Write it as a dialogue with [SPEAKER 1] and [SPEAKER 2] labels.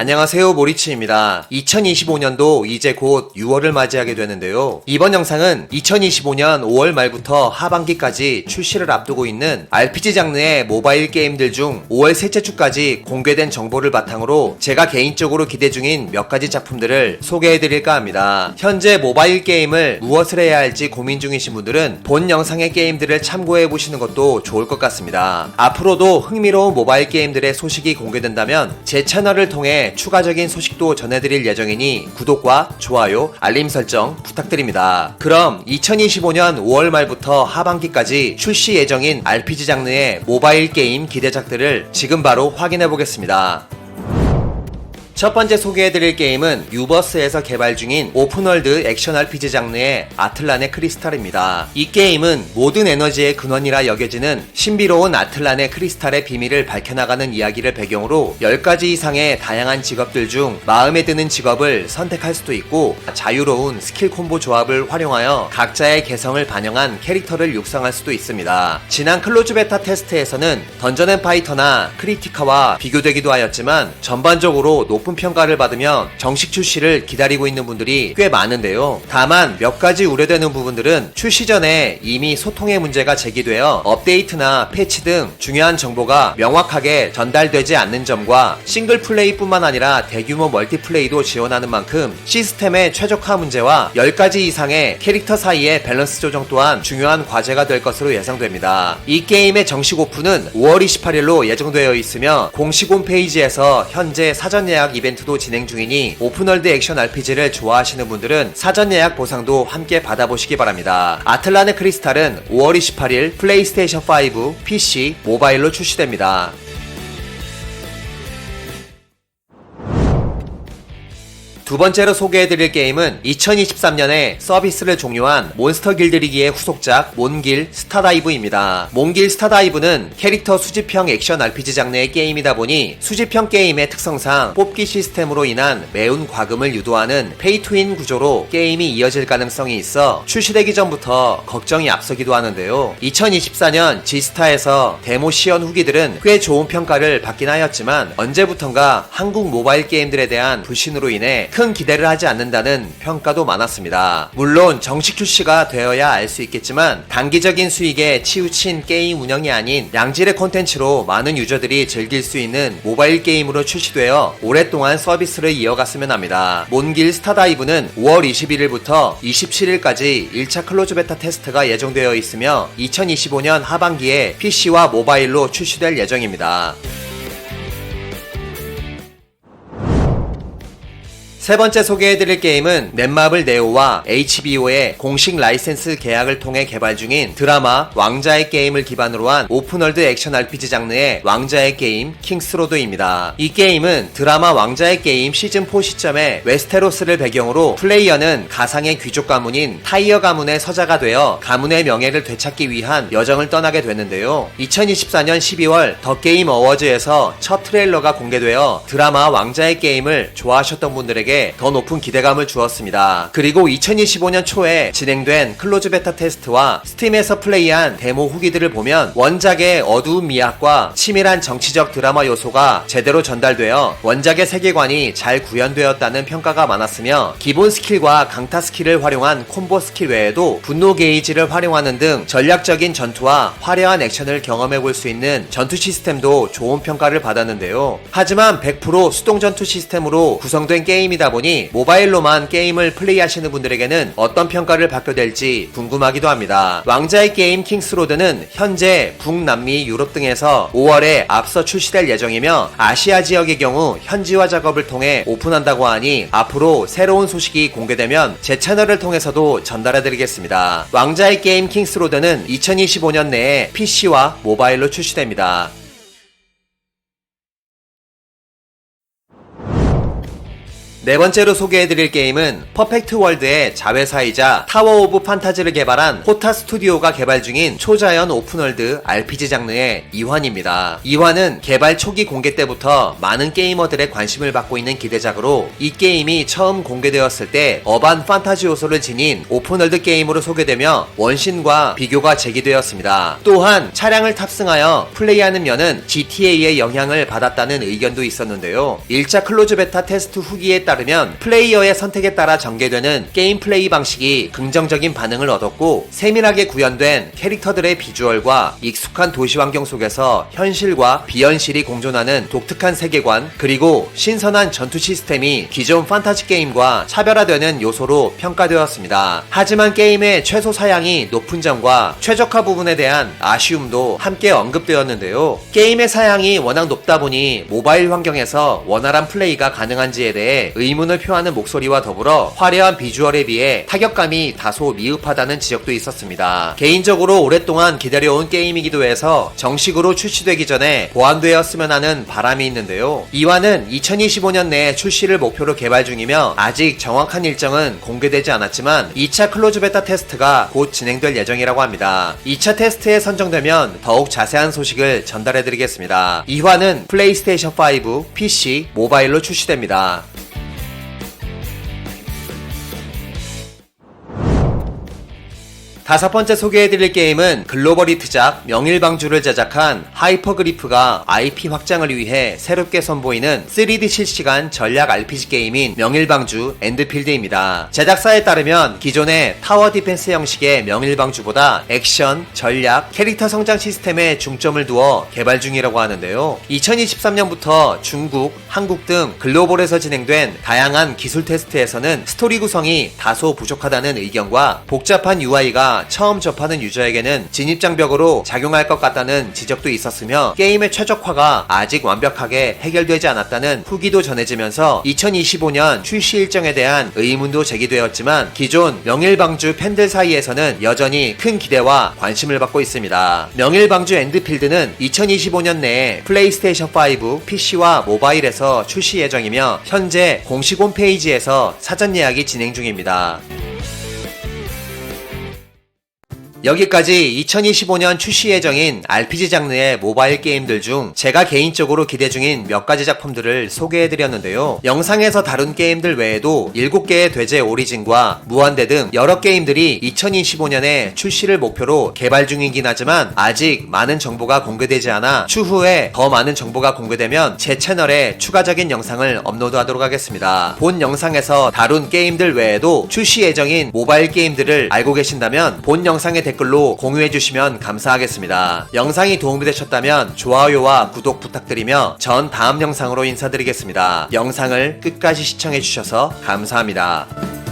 [SPEAKER 1] 안녕하세요 모리치입니다. 2025년도 이제 곧 6월을 맞이하게 되는데요. 이번 영상은 2025년 5월 말부터 하반기까지 출시를 앞두고 있는 RPG 장르의 모바일 게임들 중 5월 셋째 주까지 공개된 정보를 바탕으로 제가 개인적으로 기대 중인 몇 가지 작품들을 소개해드릴까 합니다. 현재 모바일 게임을 무엇을 해야 할지 고민 중이신 분들은 본 영상의 게임들을 참고해보시는 것도 좋을 것 같습니다. 앞으로도 흥미로운 모바일 게임들의 소식이 공개된다면 제 채널을 통해 추가적인 소식도 전해드릴 예정이니 구독과 좋아요, 알림 설정 부탁드립니다. 그럼 2025년 5월 말부터 하반기까지 출시 예정인 RPG 장르의 모바일 게임 기대작들을 지금 바로 확인해 보겠습니다. 첫 번째 소개해드릴 게임은 유버스에서 개발 중인 오픈월드 액션 RPG 장르의 아틀란의 크리스탈입니다. 이 게임은 모든 에너지의 근원이라 여겨지는 신비로운 아틀란의 크리스탈의 비밀을 밝혀나가는 이야기를 배경으로 10가지 이상의 다양한 직업들 중 마음에 드는 직업을 선택할 수도 있고 자유로운 스킬 콤보 조합을 활용하여 각자의 개성을 반영한 캐릭터를 육성할 수도 있습니다. 지난 클로즈 베타 테스트에서는 던전 앤 파이터나 크리티카와 비교되기도 하였지만 전반적으로 높은 평가를 받으며 정식 출시를 기다리고 있는 분들이 꽤 많은데요. 다만 몇 가지 우려되는 부분들은 출시 전에 이미 소통의 문제가 제기되어 업데이트나 패치 등 중요한 정보가 명확하게 전달되지 않는 점과 싱글 플레이뿐만 아니라 대규모 멀티플레이도 지원하는 만큼 시스템의 최적화 문제와 10가지 이상의 캐릭터 사이의 밸런스 조정 또한 중요한 과제가 될 것으로 예상됩니다. 이 게임의 정식 오픈은 5월 28일로 예정되어 있으며 공식 홈페이지에서 현재 사전 예약 이벤트도 진행 중이니 오픈월드 액션 RPG를 좋아하시는 분들은 사전 예약 보상도 함께 받아보시기 바랍니다. 아틀란의 크리스탈은 5월 28일 플레이스테이션 5, PC, 모바일로 출시됩니다. 두 번째로 소개해드릴 게임은 2023년에 서비스를 종료한 몬스터 길들이기의 후속작 몬길 스타다이브입니다. 몬길 스타다이브는 캐릭터 수집형 액션 RPG 장르의 게임이다 보니 수집형 게임의 특성상 뽑기 시스템으로 인한 매운 과금을 유도하는 페이투인 구조로 게임이 이어질 가능성이 있어 출시되기 전부터 걱정이 앞서기도 하는데요. 2024년 지스타에서 데모 시연 후기들은 꽤 좋은 평가를 받긴 하였지만 언제부턴가 한국 모바일 게임들에 대한 불신으로 인해 큰 기대를 하지 않는다는 평가도 많았습니다. 물론 정식 출시가 되어야 알 수 있겠지만 단기적인 수익에 치우친 게임 운영이 아닌 양질의 콘텐츠로 많은 유저들이 즐길 수 있는 모바일 게임으로 출시되어 오랫동안 서비스를 이어갔으면 합니다. 몬길 스타다이브는 5월 21일부터 27일까지 1차 클로즈 베타 테스트가 예정되어 있으며 2025년 하반기에 PC와 모바일로 출시될 예정입니다. 세 번째 소개해드릴 게임은 넷마블 네오와 HBO의 공식 라이센스 계약을 통해 개발 중인 드라마 왕자의 게임을 기반으로 한 오픈월드 액션 RPG 장르의 왕자의 게임 킹스로드입니다. 이 게임은 드라마 왕자의 게임 시즌4 시점에 웨스테로스를 배경으로 플레이어는 가상의 귀족 가문인 타이어 가문의 서자가 되어 가문의 명예를 되찾기 위한 여정을 떠나게 되는데요. 2024년 12월 더 게임 어워즈에서 첫 트레일러가 공개되어 드라마 왕자의 게임을 좋아하셨던 분들에게 더 높은 기대감을 주었습니다. 그리고 2025년 초에 진행된 클로즈 베타 테스트와 스팀에서 플레이한 데모 후기들을 보면 원작의 어두운 미학과 치밀한 정치적 드라마 요소가 제대로 전달되어 원작의 세계관이 잘 구현되었다는 평가가 많았으며 기본 스킬과 강타 스킬을 활용한 콤보 스킬 외에도 분노 게이지를 활용하는 등 전략적인 전투와 화려한 액션을 경험해 볼 수 있는 전투 시스템도 좋은 평가를 받았는데요. 하지만 100% 수동 전투 시스템으로 구성된 게임이다 보니 모바일로만 게임을 플레이하시는 분들에게는 어떤 평가를 받게 될지 궁금하기도 합니다. 왕자의 게임 킹스로드는 현재 북남미 유럽 등에서 5월에 앞서 출시될 예정이며 아시아 지역의 경우 현지화 작업을 통해 오픈한다고 하니 앞으로 새로운 소식이 공개되면 제 채널을 통해서도 전달해드리겠습니다. 왕자의 게임 킹스로드는 2025년 내에 PC와 모바일로 출시됩니다. 네 번째로 소개해드릴 게임은 퍼펙트 월드의 자회사이자 타워 오브 판타지를 개발한 호타 스튜디오가 개발 중인 초자연 오픈월드 RPG 장르의 이환입니다. 이환은 개발 초기 공개 때부터 많은 게이머들의 관심을 받고 있는 기대작으로 이 게임이 처음 공개되었을 때 어반 판타지 요소를 지닌 오픈월드 게임으로 소개되며 원신과 비교가 제기되었습니다. 또한 차량을 탑승하여 플레이하는 면은 GTA의 영향을 받았다는 의견도 있었는데요. 1차 클로즈 베타 테스트 후기에 따 르면 플레이어의 선택에 따라 전개되는 게임 플레이 방식이 긍정적인 반응을 얻었고 세밀하게 구현된 캐릭터들의 비주얼과 익숙한 도시 환경 속에서 현실과 비현실이 공존하는 독특한 세계관 그리고 신선한 전투 시스템이 기존 판타지 게임과 차별화되는 요소로 평가되었습니다. 하지만 게임의 최소 사양이 높은 점과 최적화 부분에 대한 아쉬움도 함께 언급되었는데요. 게임의 사양이 워낙 높다 보니 모바일 환경에서 원활한 플레이가 가능한지에 대해 의 문을 표하는 목소리와 더불어 화려한 비주얼에 비해 타격감이 다소 미흡하다는 지적도 있었습니다. 개인적으로 오랫동안 기다려온 게임이기도 해서 정식으로 출시되기 전에 보완되었으면 하는 바람이 있는데요. 이화는 2025년 내에 출시를 목표로 개발 중이며 아직 정확한 일정은 공개되지 않았지만 2차 클로즈 베타 테스트가 곧 진행될 예정이라고 합니다. 2차 테스트에 선정되면 더욱 자세한 소식을 전달해드리겠습니다. 이화는 플레이스테이션 5, PC, 모바일로 출시됩니다. 다섯 번째 소개해드릴 게임은 글로벌 히트작 명일방주를 제작한 하이퍼그리프가 IP 확장을 위해 새롭게 선보이는 3D 실시간 전략 RPG 게임인 명일방주 엔드필드입니다. 제작사에 따르면 기존의 타워 디펜스 형식의 명일방주보다 액션, 전략, 캐릭터 성장 시스템에 중점을 두어 개발 중이라고 하는데요. 2023년부터 중국, 한국 등 글로벌에서 진행된 다양한 기술 테스트에서는 스토리 구성이 다소 부족하다는 의견과 복잡한 UI가 처음 접하는 유저에게는 진입장벽으로 작용할 것 같다는 지적도 있었으며 게임의 최적화가 아직 완벽하게 해결되지 않았다는 후기도 전해지면서 2025년 출시 일정에 대한 의문도 제기되었지만 기존 명일방주 팬들 사이에서는 여전히 큰 기대와 관심을 받고 있습니다. 명일방주 엔드필드는 2025년 내에 플레이스테이션 5, PC와 모바일에서 출시 예정이며 현재 공식 홈페이지에서 사전 예약이 진행 중입니다. 여기까지 2025년 출시 예정인 RPG 장르의 모바일 게임들 중 제가 개인적으로 기대 중인 몇 가지 작품들을 소개해드렸는데요. 영상에서 다룬 게임들 외에도 7개의 돼제 오리진과 무한대 등 여러 게임들이 2025년에 출시를 목표로 개발 중이긴 하지만 아직 많은 정보가 공개되지 않아 추후에 더 많은 정보가 공개되면 제 채널에 추가적인 영상을 업로드하도록 하겠습니다. 본 영상에서 다룬 게임들 외에도 출시 예정인 모바일 게임들을 알고 계신다면 본 영상의 댓글로 공유해주시면 감사하겠습니다. 영상이 도움이 되셨다면 좋아요와 구독 부탁드리며 전 다음 영상으로 인사드리겠습니다. 영상을 끝까지 시청해주셔서 감사합니다.